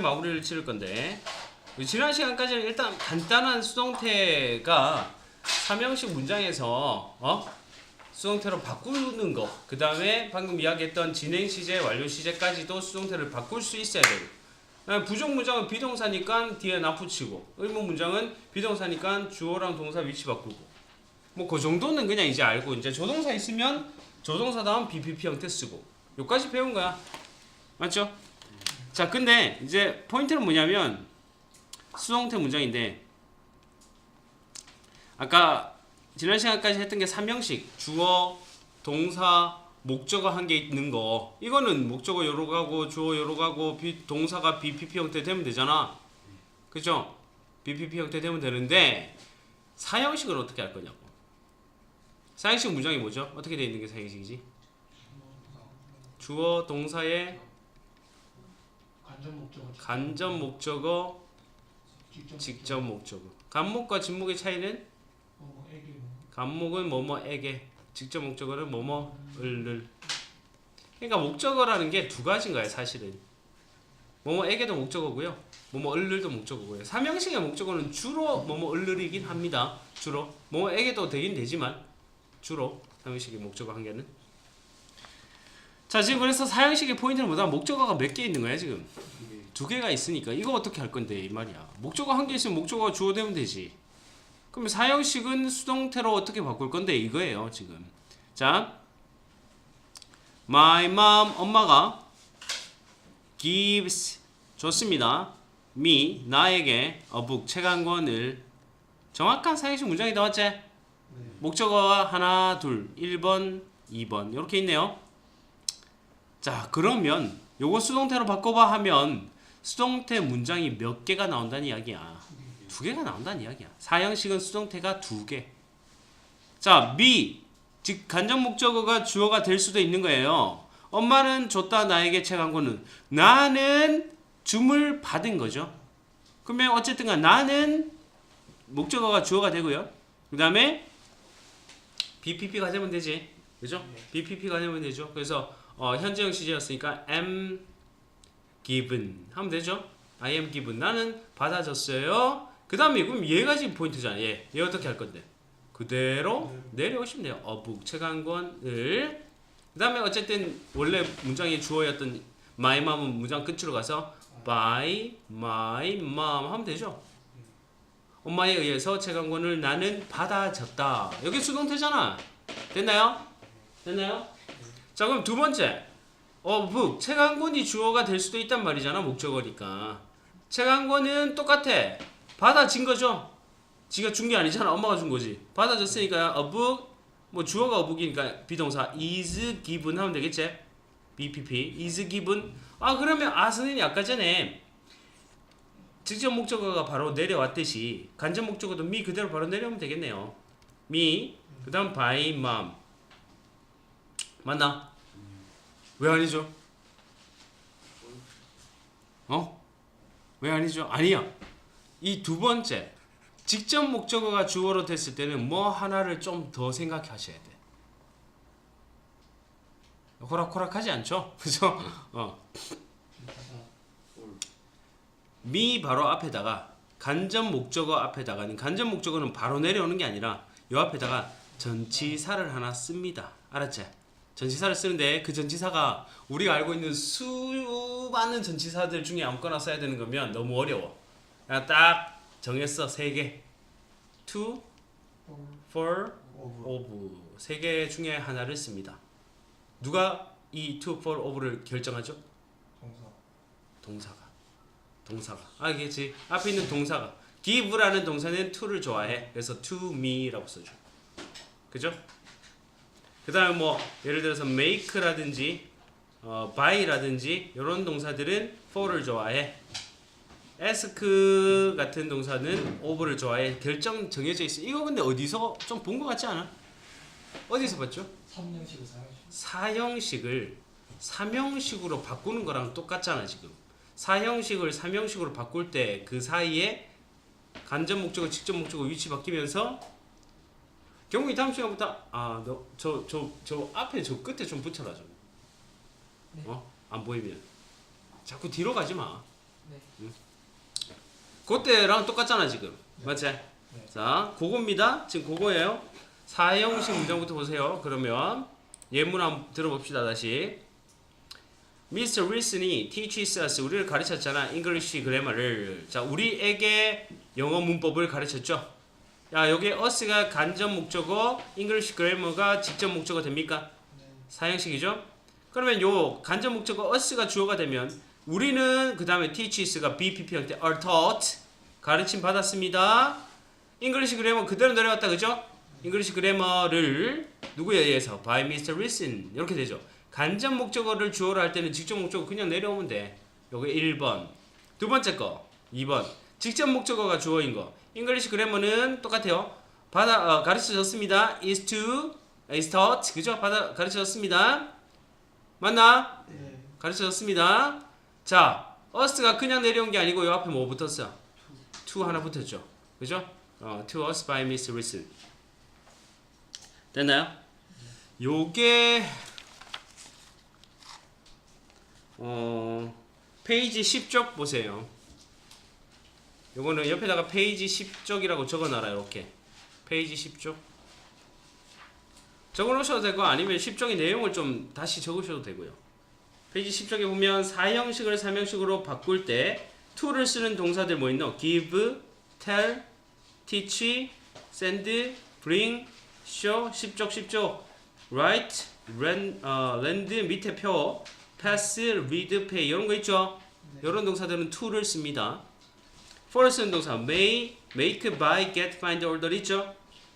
마무리를 치를 건데 지난 시간까지는 일단 간단한 수동태가 삼형식 문장에서 어? 수동태로 바꾸는 거. 그 다음에 방금 이야기했던 진행 시제, 완료 시제까지도 수동태를 바꿀 수 있어야 돼요. 어, 부정 문장은 비동사니까 뒤에 나 붙이고 의문 문장은 비동사니까 주어랑 동사 위치 바꾸고 뭐 그 정도는 그냥 이제 알고 이제 조동사 있으면 조동사 다음 BPP 형태 쓰고 여기까지 배운 거야 맞죠? 자 근데 이제 포인트는 뭐냐면 수동태 문장인데 아까 지난 시간까지 했던 게 삼형식 주어 동사 목적어 한 개 있는 거 이거는 목적어 요로 가고 주어 요로 가고 비, 동사가 BPP 형태 되면 되잖아 그죠? BPP 형태 되면 되는데 사형식을 어떻게 할 거냐고 사형식 문장이 뭐죠? 어떻게 돼 있는 게 사형식이지? 주어 동사의 간접 목적어 직접 목적어 간목과 진목의 차이는? 뭐 간목은 뭐뭐에게 직접 목적어는 뭐뭐을를 그러니까 목적어라는 게 두 가지인가요 사실은. 뭐뭐에게도 목적어고요. 뭐뭐을를도 목적어고요. 삼형식의 목적어는 주로 뭐뭐을를이긴 합니다. 주로. 뭐뭐에게도 되긴 되지만 주로 삼형식의 목적어 한 개는 자 지금 그래서 사형식의 포인트는 뭐다? 목적어가 몇 개 있는 거야 지금? 두 개가 있으니까 이거 어떻게 할 건데 이 말이야. 목적어 한 개 있으면 목적어가 주어 되면 되지. 그럼 사형식은 수동태로 어떻게 바꿀 건데 이거예요 지금. 자 my mom 엄마가 gives 줬습니다. me 나에게 a book 책한 권을. 정확한 사형식 문장이 나왔지? 목적어가 하나 둘 1번 2번. 이렇게 있네요 자 그러면 요거 수동태로 바꿔봐 하면 수동태 문장이 몇 개가 나온다는 이야기야 두 개가 나온다는 이야기야. 사형식은 수동태가 두 개. 자, me 즉 간접 목적어가 주어가 될 수도 있는 거예요. 엄마는 줬다 나에게 책 한 권은 나는 줌을 받은 거죠. 그러면 어쨌든 간 나는 목적어가 주어가 되고요. 그 다음에 BPP가 되면 되지. 그죠? BPP가 되면 되죠. 그래서 어, 현재형 시제였으니까 am given 하면 되죠. I am given 나는 받아줬어요. 그 다음에 그럼 얘가 지금 포인트잖아. 얘. 얘 어떻게 할 건데? 그대로 내려오시면 돼요. 어북 책한 권을. 그 다음에 어쨌든 원래 문장의 주어였던 my mom은 문장 끝으로 가서 by my mom 하면 되죠. 엄마에 의해서 책한 권을 나는 받아줬다. 여기 수동태잖아. 됐나요? 됐나요? 자 그럼 두 번째. 어북 책 한 권이 주어가 될 수도 있단 말이잖아. 목적어니까. 책 한 권은 똑같아. 받아진 거죠. 지가 준 게 아니잖아. 엄마가 준 거지. 받아줬으니까 book 뭐 주어가 book이니까 비동사 is given 하면 되겠지? BPP is given. 아 그러면 아스는 아까 전에 직접 목적어가 바로 내려왔듯이 간접 목적어도 me 그대로 바로 내려오면 되겠네요. me 그 다음 by mom 맞나? 왜 아니죠? 어? 왜 아니죠? 아니야. 이 두 번째 직접 목적어가 주어로 됐을 때는 뭐 하나를 좀 더 생각하셔야 돼. 호락호락하지 않죠? 그죠? 어. 미 바로 앞에다가 간접 목적어 앞에다가는 간접 목적어는 바로 내려오는 게 아니라 요 앞에다가 전치사를 하나 씁니다. 알았지? 전치사를 쓰는데 그 전치사가 우리가 알고 있는 수많은 전치사들 중에 아무거나 써야 되는 거면 너무 어려워. 그냥 딱 정했어 세 개. to, for, of 세 개 중에 하나를 씁니다. 누가 이 to, for, of를 결정하죠? 동사 동사가. 동사가. 알겠지? 앞에 있는 동사가. give라는 동사는 to를 좋아해. 그래서 to me라고 써줘. 그죠? 그 다음에 뭐 예를 들어서 make라든지 어, buy라든지 이런 동사들은 for를 좋아해. ask 같은 동사는 over를 좋아해. 결정 정해져 있어. 이거 근데 어디서 좀 본 것 같지 않아? 어디서 봤죠? 3년식을 사용시 사형식을 삼형식으로 바꾸는 거랑 똑같잖아 지금. 사형식을 삼형식으로 바꿀 때 그 사이에 간접 목적어, 직접 목적어 위치 바뀌면서 경욱이 다음 시간부터 아 너 저 저 저 앞에 저 끝에 좀 붙여라 좀. 네. 어? 안 보이면 자꾸 뒤로 가지 마. 네. 그때랑 똑같잖아 지금 맞지? 네. 자 그겁니다 지금 그거예요 사형식 문장부터 보세요 그러면 예문 한번 들어봅시다 다시 Mr. 윌슨이 teaches us 우리를 가르쳤잖아 English 그래머를 자 우리에게 영어 문법을 가르쳤죠 야 여기 us가 간접 목적어 English grammar가 직접 목적어 됩니까? 네. 사형식이죠 그러면 요 간접 목적어 us가 주어가 되면 우리는 그 다음에 teaches가 BPP한테 are taught 가르침 받았습니다. 잉글리시 그래머 그대로 내려왔다 그죠? 잉글리시 그래머를 누구에 의해서 by Mr. Wilson 이렇게 되죠. 간접 목적어를 주어로 할 때는 직접 목적어 그냥 내려오면 돼. 요게 1번. 두 번째 거 2번. 직접 목적어가 주어인 거. 잉글리시 그래머는 똑같아요. 받아 어, 가르쳐졌습니다. is to is taught 그죠? 받아 가르쳐졌습니다. 맞나? 네. 가르쳐졌습니다. 자, us가 그냥 내려온 게 아니고 요 앞에 뭐 붙었어? to 하나 붙었죠. 그죠? 어, to us by Miss Wilson. 됐나요? 요게 어 페이지 10쪽 보세요. 요거는 옆에다가 페이지 10쪽이라고 적어놔라 이렇게 페이지 10쪽 적어놓으셔도 되고 아니면 10쪽의 내용을 좀 다시 적으셔도 되고요. 페이지 10쪽에 보면 사형식을 삼형식으로 바꿀 때 to를 쓰는 동사들 뭐 있노? give, tell, teach, send, bring, show, 10쪽 10쪽 write, ren, 어, lend 밑에 표 pass, read, pay 이런 거 있죠? 네. 이런 동사들은 to를 씁니다. For 쓰는 동사 may, make, buy, get, find, order 있죠?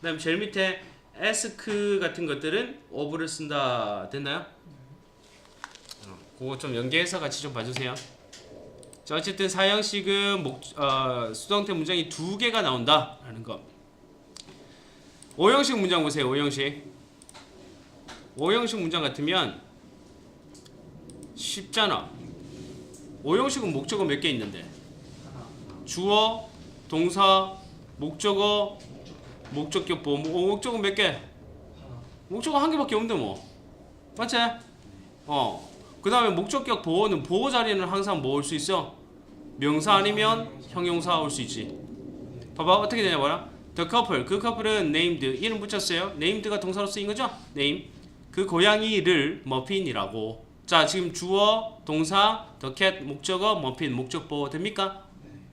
그 다음 제일 밑에 ask 같은 것들은 of를 쓴다 됐나요? 어, 그거 좀 연계해서 같이 좀 봐주세요. 자 어쨌든 사형식은 목, 어, 수동태 문장이 두 개가 나온다 라는 거. 오형식 문장 보세요. 오형식. 오형식 문장 같으면 쉽잖아. 오형식은 목적어 몇 개 있는데. 주어, 동사, 목적어, 목적격 보호. 뭐, 목적어 몇 개? 목적어 한 개밖에 없는데 뭐 맞지? 어. 그 다음에 목적격 보호는 보호 자리는 항상 뭐 올 수 있어? 명사 아니면 형용사 올 수 있지. 봐봐 어떻게 되냐 봐라. The couple 그 커플은 named 이름 붙였어요. named가 동사로 쓰인 거죠? name 그 고양이를 머핀이라고. 자 지금 주어 동사 the cat 목적어 머핀 목적 보호 됩니까?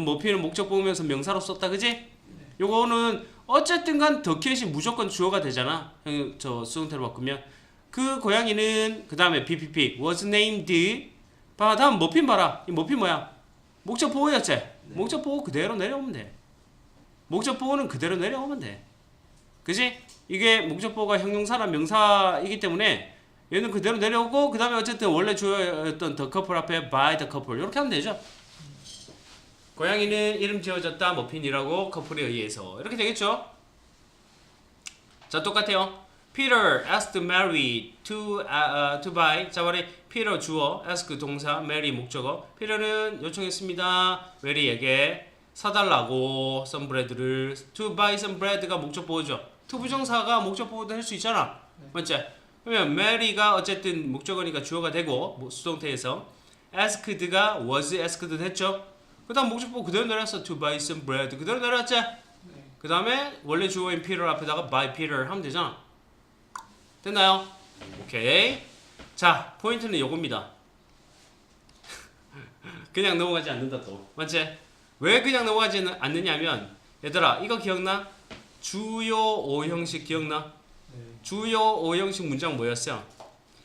네. 머핀은 목적 보면서 명사로 썼다 그지? 요거는 어쨌든 간 더 캣이 무조건 주어가 되잖아. 형, 저 수동태로 바꾸면 그 고양이는 그 다음에 BPP was named. 봐 다음 머핀 봐라. 이 머핀 뭐야? 목적 보호였지. 목적 보호 그대로 내려오면 돼. 목적 보호는 그대로 내려오면 돼. 그지? 이게 목적 보호가 형용사나 명사이기 때문에 얘는 그대로 내려오고 그 다음에 어쨌든 원래 주어였던 the couple 앞에 by the couple 이렇게 하면 되죠. 고양이는 이름 지어졌다 머핀이라고 커플에 의해서 이렇게 되겠죠? 자 똑같아요. Peter asked Mary to uh, to buy. 자 말이 Peter 주어, ask 동사, Mary 목적어. Peter는 요청했습니다. 메리에게 사달라고 some bread를 to buy some bread가 목적 보호죠. to 부정사가 목적 보호도 할 수 있잖아. 맞지? 그러면 Mary가 어쨌든 목적어니까 주어가 되고 뭐 수동태에서 asked가 was asked 됐죠. 그 다음 목적 보호 그대로 내렸어. to buy some bread 그대로 내렸지. 네. 그 다음에 원래 주어인 Peter 앞에다가 by Peter 하면 되잖아. 됐나요? 오케이. 자, 포인트는 요겁니다. 그냥 넘어가지 않는다 또. 맞지? 왜 그냥 넘어가지 않느냐면 얘들아 이거 기억나? 주요 오형식 기억나? 네. 주요 오형식 문장 뭐였어요?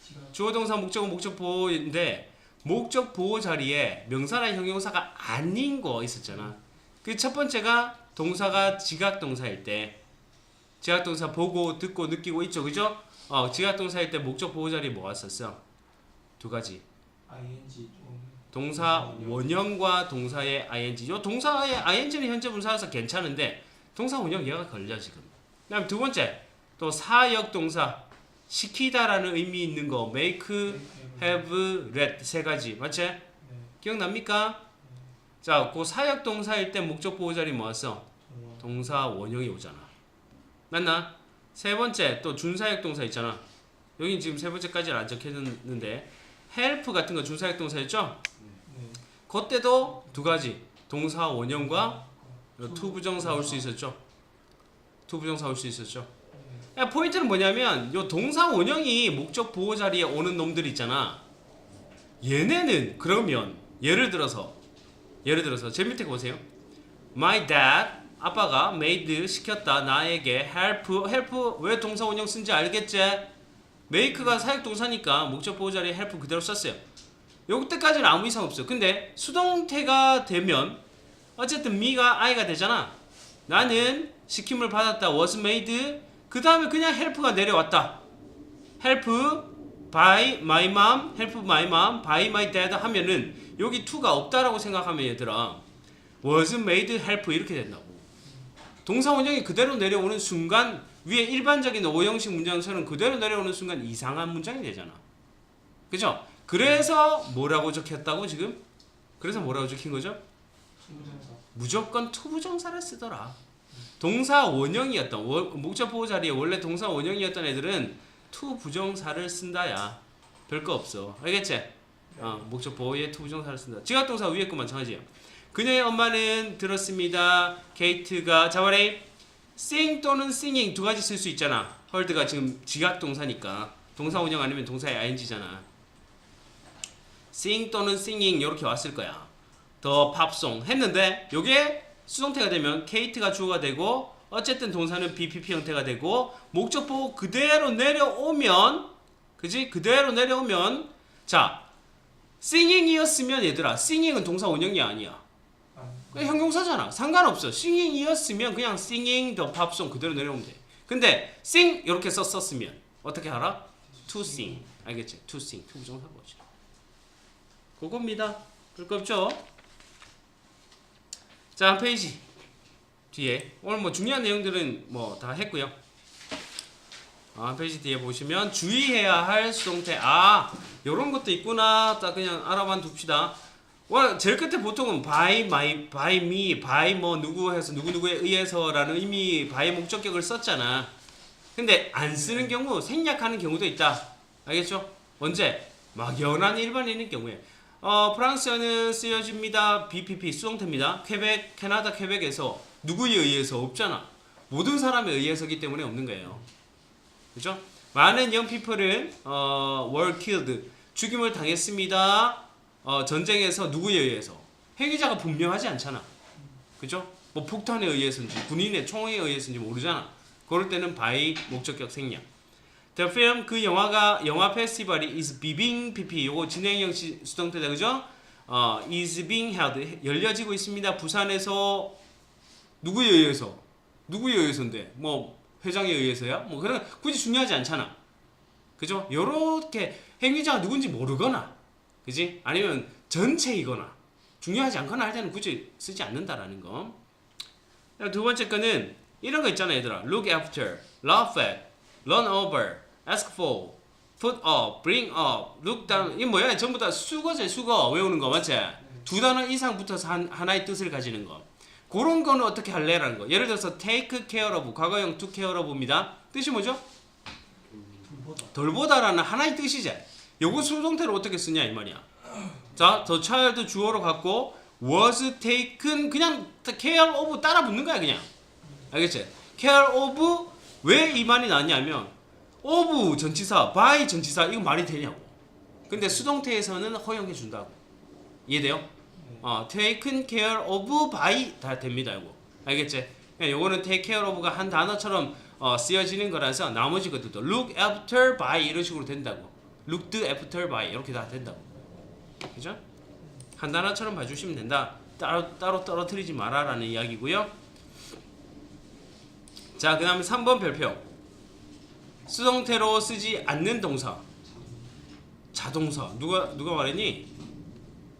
지금 주어 동사 목적어 목적 보호인데 목적 보호 자리에 명사나 형용사가 아닌 거 있었잖아. 그 첫 번째가 동사가 지각 동사일 때 지각 동사 보고 듣고 느끼고 있죠. 그죠? 어, 지각 동사일 때 목적 보호 자리 뭐 왔었어? 두 가지. 동사 원형과 동사의 ing. 요 동사의 ing는 현재 분사라서 괜찮은데 동사 원형 얘가 걸려 지금. 그다음 두 번째 또 사역 동사 시키다라는 의미 있는 거 make, have, let 세 가지 맞지? 네. 기억납니까? 자, 그 사역 동사일 때 목적 보호 자리 뭐였어? 동사 원형이 오잖아. 맞나? 세 번째 또 준사역 동사 있잖아. 여긴 지금 세 번째까지는 안 적혀있는데 help 같은 거 준사역 동사였죠? 네. 그때도 두 가지 동사 원형과 투부정사 올 수 있었죠. 투부정사 올 수 있었죠. 야, 포인트는 뭐냐면 요 동사 원형이 목적 보호 자리에 오는 놈들 있잖아. 얘네는 그러면 예를 들어서 예를 들어서 제 밑에 거 보세요. My dad 아빠가 made 시켰다 나에게 help help 왜 동사 원형 쓴지 알겠지? make가 사역 동사니까 목적 보호 자리에 help 그대로 썼어요. 요때까지는 아무 이상 없어. 근데 수동태가 되면 어쨌든 me가 I가 되잖아. 나는 시킴을 받았다 was made 그 다음에 그냥 help가 내려왔다. help by my mom, help my mom, by my dad 하면은 여기 to가 없다라고 생각하면 얘들아 was made help 이렇게 된다고. 동사 원형이 그대로 내려오는 순간 위에 일반적인 오형식 문장처럼 그대로 내려오는 순간 이상한 문장이 되잖아. 그죠? 그래서 뭐라고 적혔다고 지금? 그래서 뭐라고 적힌 거죠? 무조건 투부정사를 쓰더라. 동사 원형이었던 원- 목적 보호 자리에 원래 동사 원형이었던 애들은 투부정사를 쓴다야. 별거 없어. 알겠지? 어, 목적 보호에 투부정사를 쓴다. 지각 동사 위에 거 마찬가지야. 그녀의 엄마는 들었습니다. 케이트가 자발에 sing 또는 singing 두 가지 쓸 수 있잖아. 헐드가 지금 지각 동사니까 동사 원형 아니면 동사의 ing잖아. sing 또는 singing 이렇게 왔을 거야. 더 팝송 했는데 요게 수동태가 되면 케이트가 주어가 되고 어쨌든 동사는 BPP 형태가 되고 목적 보고 그대로 내려오면 그지? 그대로 내려오면 자 singing이었으면 얘들아 singing은 동사 원형이 아니야. 아, 그냥 형용사잖아. 상관없어. singing이었으면 그냥 singing the pop송 그대로 내려오면 돼. 근데 sing 이렇게 썼었으면 어떻게 알아? to 알겠지? to sing. 투부정사 뭐지. 그겁니다. 별거 없죠? 자, 한 페이지 뒤에 오늘 뭐 중요한 내용들은 뭐 다 했고요. 아, 한 페이지 뒤에 보시면 주의해야 할 수동태 아 요런 것도 있구나 딱 그냥 알아만 둡시다. 와 제일 끝에 보통은 by my by me by 뭐 누구 해서 누구 누구에 의해서라는 의미 by 목적격을 썼잖아. 근데 안 쓰는 경우 생략하는 경우도 있다. 알겠죠? 언제 막연한 일반인인 경우에 어, 프랑스어는 쓰여집니다. BPP 수동태입니다. 퀘벡, 캐나다 퀘벡에서 누구에 의해서 없잖아. 모든 사람에 의해서기 때문에 없는 거예요. 그죠? 많은 young people은 어, were killed 죽임을 당했습니다. 어, 전쟁에서 누구에 의해서 행위자가 분명하지 않잖아. 그죠? 뭐 폭탄에 의해서인지 군인의 총에 의해서인지 모르잖아. 그럴 때는 by 목적격 생략. The film 그 영화가 영화 페스티벌이 is being pp 요거 진행형 시- 수동태다 그죠? 어 is being held 열려지고 있습니다. 부산에서 누구에 의해서 누구에 의해서인데 뭐 회장에 의해서야 뭐 그런 굳이 중요하지 않잖아. 그죠? 요렇게 행위자가 누군지 모르거나 그지? 아니면 전체이거나 중요하지 않거나 할 때는 굳이 쓰지 않는다라는 거. 두 번째 거는 이런 거 있잖아 얘들아. look after, laugh at, run over, ask for, put up, bring up, look down 이 뭐야? 전부 다 수거제 수거 외우는 거 맞지? 두 단어 이상 붙어서 한, 하나의 뜻을 가지는 거. 그런 거는 어떻게 할래라는 거. 예를 들어서 take care of 과거형 to care of입니다. 뜻이 뭐죠? 돌보다라는 하나의 뜻이지. 요거 수동태로 어떻게 쓰냐 이 말이야. 자, the child 주어로 갖고 was taken 그냥 care of 따라 붙는 거야 그냥. 알겠지? care of 왜 이 말이 나냐면 of 전치사, by 전치사 이거 말이 되냐고. 근데 수동태에서는 허용해 준다고. 이해돼요? 어, taken care of by 다 됩니다 이거. 알겠지? 그냥 요거는 take care of가 한 단어처럼 어, 쓰여지는 거라서 나머지 것들도 look after by 이런 식으로 된다고. looked after by 이렇게 다 된다고. 그죠? 한 단어처럼 봐주시면 된다. 따로 따로 떨어뜨리지 마라라는 이야기고요. 자, 그다음에 3번 별표. 수동태로 쓰지 않는 동사. 자동사. 누가 누가 말했니?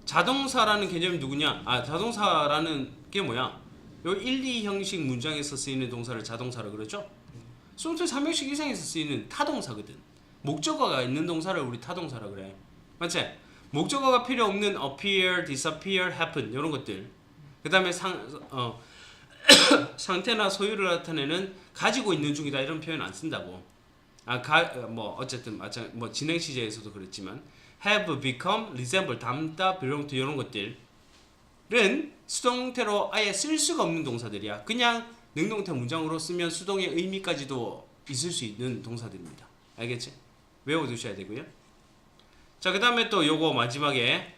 자동사라는 개념이 누구냐? 아, 자동사라는 게 뭐야? 요 1, 2 형식 문장에서 쓰이는 동사를 자동사라고 그러죠? 수동태 3형식 이상에서 쓰이는 타동사거든. 목적어가 있는 동사를 우리 타동사라 그래. 맞지? 목적어가 필요 없는 appear, disappear, happen 이런 것들. 그 다음에 상 어, 상태나 소유를 나타내는 가지고 있는 중이다 이런 표현 안 쓴다고. 아뭐 어쨌든 마찬 뭐 진행 시제에서도 그랬지만 have become resemble 닮다 belong to 이런 것들 수동태로 아예 쓸 수가 없는 동사들이야. 그냥 능동태 문장으로 쓰면 수동의 의미까지도 있을 수 있는 동사들입니다. 알겠지? 외워두셔야 되고요. 자, 그 다음에 또 요거 마지막에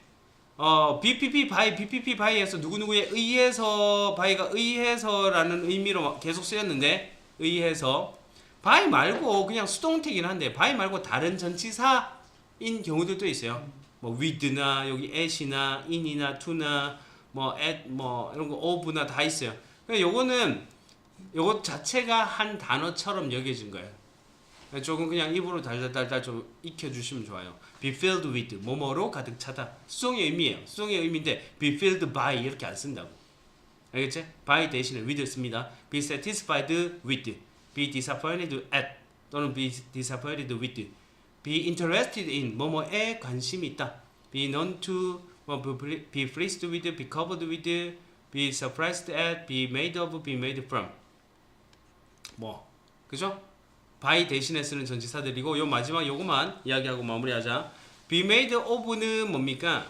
어, BPP by BPP by에서 누구누구에 의해서 by가 의해서라는 의미로 계속 쓰였는데 의해서 by 말고 그냥 수동태긴 한데 by 말고 다른 전치사인 경우들도 있어요. 뭐 with나 여기 at이나 in이나 to나 뭐 at 뭐 이런 거 of나 다 있어요. 그러니까 요거는 요것 자체가 한 단어처럼 여겨진 거예요. 조금 그냥 입으로 달달달달 좀 익혀주시면 좋아요. be filled with 뭐뭐로 가득 차다. 수동의 의미예요. 수동의 의미인데 be filled by 이렇게 안 쓴다고. 알겠지? by 대신에 with 씁니다. be satisfied with, be disappointed at 또는 be disappointed with, be interested in 뭐뭐에 관심이 있다. be known to 뭐 be pleased with, be covered with, be surprised at, be made of, be made from. 뭐 그죠? by 대신에 쓰는 전치사들이고 요 마지막 요거만 이야기하고 마무리하자. be made of는 뭡니까?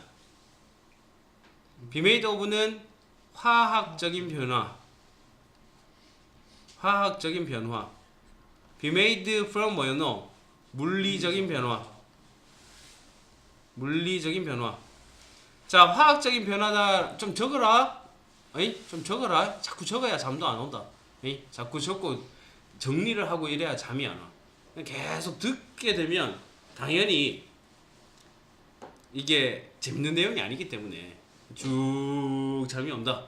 be made of는 화학적인 변화. 화학적인 변화. be made from? 너? 물리적인 변화. 물리적인 변화. 자, 화학적인 변화다. 좀 적어라. 에이? 좀 적어라. 자꾸 적어야 잠도 안 온다. 에이? 자꾸 적고 정리를 하고 이래야 잠이 안 와. 계속 듣게 되면 당연히 이게 재밌는 내용이 아니기 때문에 쭉 잠이 온다.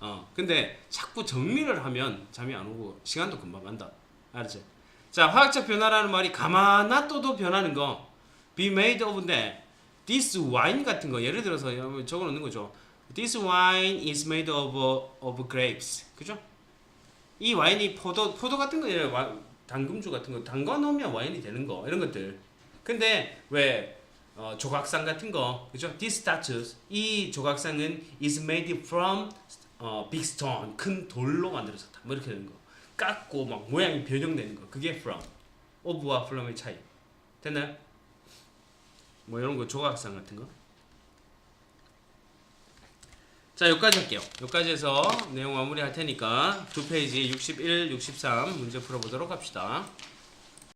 어. 근데 자꾸 정리를 하면 잠이 안 오고 시간도 금방 간다. 알았지? 자, 화학적 변화라는 말이 가만 놔둬도 변하는 거. be made of인데 this wine 같은 거 예를 들어서 적어 놓는 거죠. This wine is made of of grapes. 그죠? 이 와인이 포도 포도 같은 거 와- 당금주 같은 거 담가 놓으면 와인이 되는 거 이런 것들. 근데 왜 어, 조각상 같은 거 그죠? This statues 이 조각상은 is made from 어, big 큰 돌로 만들어졌다. 뭐 이렇게 되는 거. 깎고 막 모양이 변형되는 거. 그게 from. of와 from의 차이. 됐나요? 뭐 이런 거 조각상 같은 거. 자, 여기까지 할게요. 여기까지 해서 내용 마무리 할 테니까 두 페이지 61, 63 문제 풀어보도록 합시다.